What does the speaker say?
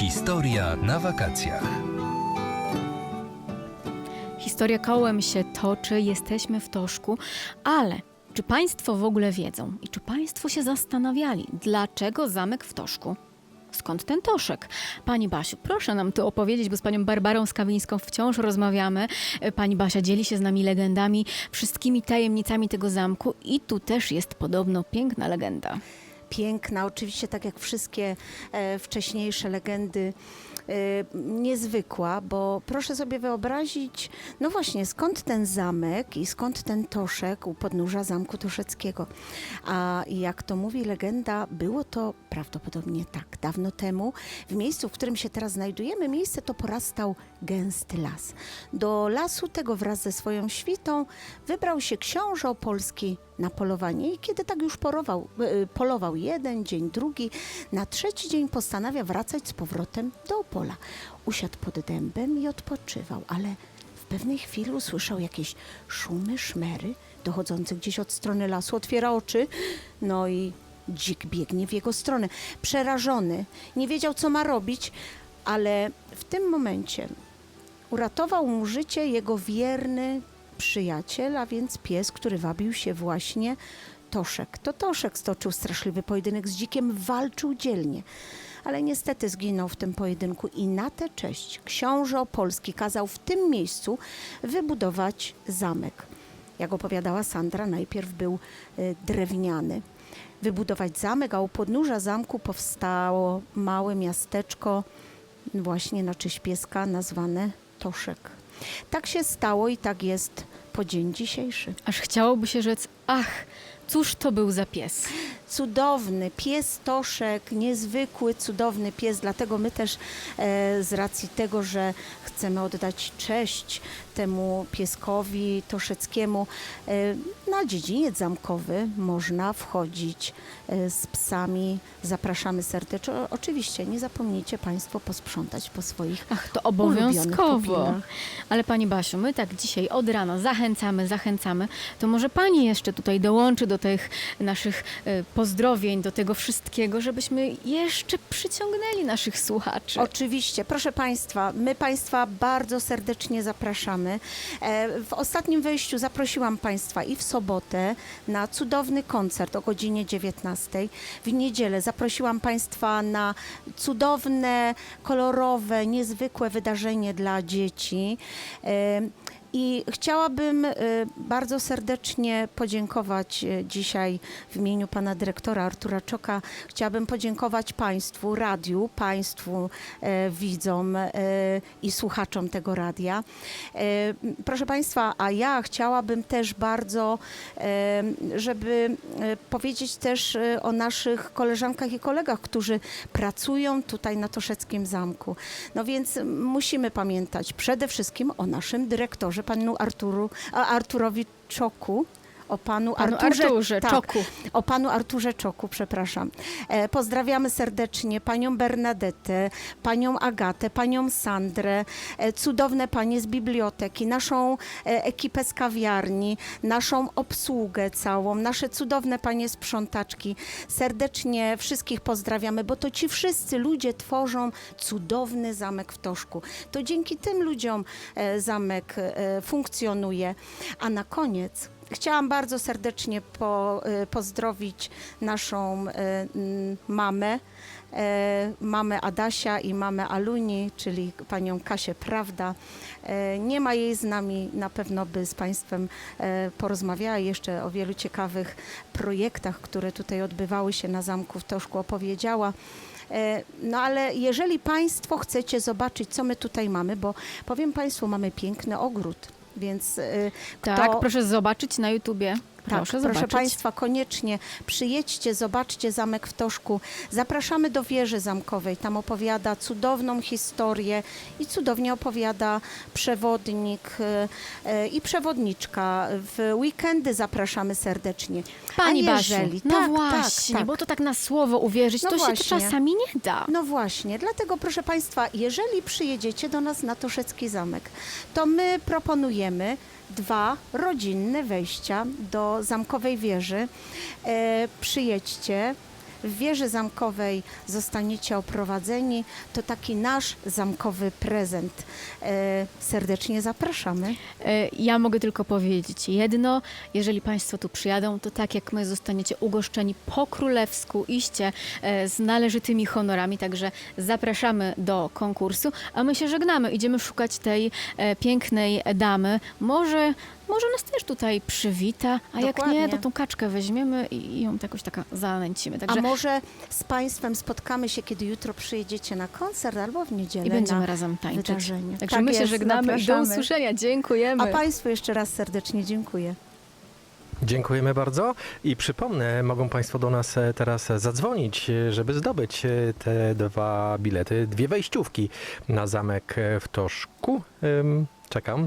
Historia na wakacjach. Historia kołem się toczy, jesteśmy w Toszku, ale czy Państwo w ogóle wiedzą i czy Państwo się zastanawiali, dlaczego zamek w Toszku? Skąd ten Toszek? Pani Basiu, proszę nam tu opowiedzieć, bo z panią Barbarą Skawińską wciąż rozmawiamy. Pani Basia dzieli się z nami legendami, wszystkimi tajemnicami tego zamku i tu też jest podobno piękna legenda. Piękna, oczywiście tak jak wszystkie e, wcześniejsze legendy, e, niezwykła, bo proszę sobie wyobrazić, no właśnie, skąd ten zamek i skąd ten toszek u podnóża Zamku Toszeckiego. A jak to mówi legenda, było to prawdopodobnie tak, dawno temu, w miejscu, w którym się teraz znajdujemy, miejsce to porastał gęsty las. Do lasu tego wraz ze swoją świtą wybrał się książę opolski na polowanie i kiedy tak już porował, e, polował jeden dzień, drugi, na trzeci dzień postanawia wracać z powrotem do Opola. Usiadł pod dębem i odpoczywał, ale w pewnej chwili usłyszał jakieś szumy, szmery dochodzące gdzieś od strony lasu. Otwiera oczy, no i dzik biegnie w jego stronę. Przerażony, nie wiedział co ma robić, ale w tym momencie uratował mu życie jego wierny przyjaciel, a więc pies, który wabił się właśnie Toszek. To Toszek stoczył straszliwy pojedynek z dzikiem, walczył dzielnie. Ale niestety zginął w tym pojedynku i na tę cześć książę Opolski kazał w tym miejscu wybudować zamek. Jak opowiadała Sandra, najpierw był y, drewniany. Wybudować zamek, a u podnóża zamku powstało małe miasteczko właśnie na czyś pieska nazwane Toszek. Tak się stało i tak jest po dzień dzisiejszy. Aż chciałoby się rzec, ach, cóż to był za pies? Cudowny pies Toszek, niezwykły, cudowny pies, dlatego my też e, z racji tego, że chcemy oddać cześć temu pieskowi toszeckiemu, e, na dziedziniec zamkowy można wchodzić e, z psami. Zapraszamy serdecznie. Oczywiście nie zapomnijcie Państwo posprzątać po swoich Ach, to obowiązkowo. Ale Pani Basiu, my tak dzisiaj od rana zachęcamy, zachęcamy. To może Pani jeszcze tutaj dołączy do tych naszych pozdrowień, do tego wszystkiego, żebyśmy jeszcze przyciągnęli naszych słuchaczy. Oczywiście, proszę Państwa, my Państwa bardzo serdecznie zapraszamy. E, W ostatnim wejściu zaprosiłam Państwa i w sobotę na cudowny koncert o godzinie 19. W niedzielę zaprosiłam Państwa na cudowne, kolorowe, niezwykłe wydarzenie dla dzieci. I chciałabym e, bardzo serdecznie podziękować e, dzisiaj w imieniu pana dyrektora Artura Czoka. Chciałabym podziękować Państwu, radiu, Państwu e, widzom e, i słuchaczom tego radia. E, proszę Państwa, a ja chciałabym też bardzo, żeby powiedzieć też o naszych koleżankach i kolegach, którzy pracują tutaj na Toszeckim Zamku. No więc musimy pamiętać przede wszystkim o naszym dyrektorze, panu Arturu, Arturowi Czoku. O panu, Panu Arturze, Arturze tak, Czoku. o panu Arturze Czoku, przepraszam. E, pozdrawiamy serdecznie panią Bernadetę, panią Agatę, panią Sandrę, e, cudowne panie z biblioteki, naszą e, ekipę z kawiarni, naszą obsługę całą, nasze cudowne panie sprzątaczki. Serdecznie wszystkich pozdrawiamy, bo to ci wszyscy ludzie tworzą cudowny zamek w Toszku. To dzięki tym ludziom e, zamek e, funkcjonuje. A na koniec Chciałam bardzo serdecznie po, y, pozdrowić naszą y, mamę, e, mamę Adasia i mamę Aluni, czyli panią Kasię Prawda. Nie ma jej z nami, na pewno by z Państwem porozmawiała jeszcze o wielu ciekawych projektach, które tutaj odbywały się na Zamku w Toszku opowiedziała. No ale jeżeli Państwo chcecie zobaczyć, co my tutaj mamy, bo powiem Państwu, mamy piękny ogród, więc tak, kto- proszę zobaczyć na YouTubie. Tak, Proszę proszę, zobaczyć. Państwa, koniecznie przyjedźcie, zobaczcie zamek w Toszku. Zapraszamy do wieży zamkowej. Tam opowiada cudowną historię i cudownie opowiada przewodnik e, e, i przewodniczka. W weekendy zapraszamy serdecznie. Pani Basiu, jeżeli, no tak, właśnie, tak, tak. bo to tak na słowo uwierzyć, No to się właśnie. czasami nie da. No właśnie, dlatego proszę Państwa, jeżeli przyjedziecie do nas na Toszecki Zamek, to my proponujemy dwa rodzinne wejścia do zamkowej wieży. E, przyjedźcie, w wieży zamkowej zostaniecie oprowadzeni. To taki nasz zamkowy prezent. E, serdecznie zapraszamy. E, Ja mogę tylko powiedzieć jedno. Jeżeli Państwo tu przyjadą, to tak jak my zostaniecie ugoszczeni po królewsku, iście e, z należytymi honorami. Także zapraszamy do konkursu, a my się żegnamy. Idziemy szukać tej pięknej damy. Może, może nas też tutaj przywita, a jak Dokładnie. nie, to tą kaczkę weźmiemy i ją jakoś taka zanęcimy. Także A może z Państwem spotkamy się, kiedy jutro przyjedziecie na koncert albo w niedzielę i będziemy na razem tańczyć. wydarzenie. Także Tak my się jest, żegnamy i do usłyszenia. Dziękujemy. A Państwu jeszcze raz serdecznie dziękuję. Dziękujemy bardzo i przypomnę, mogą Państwo do nas e, teraz zadzwonić, e, żeby zdobyć e, te dwa bilety, dwie wejściówki na zamek w Toszku. Czekam.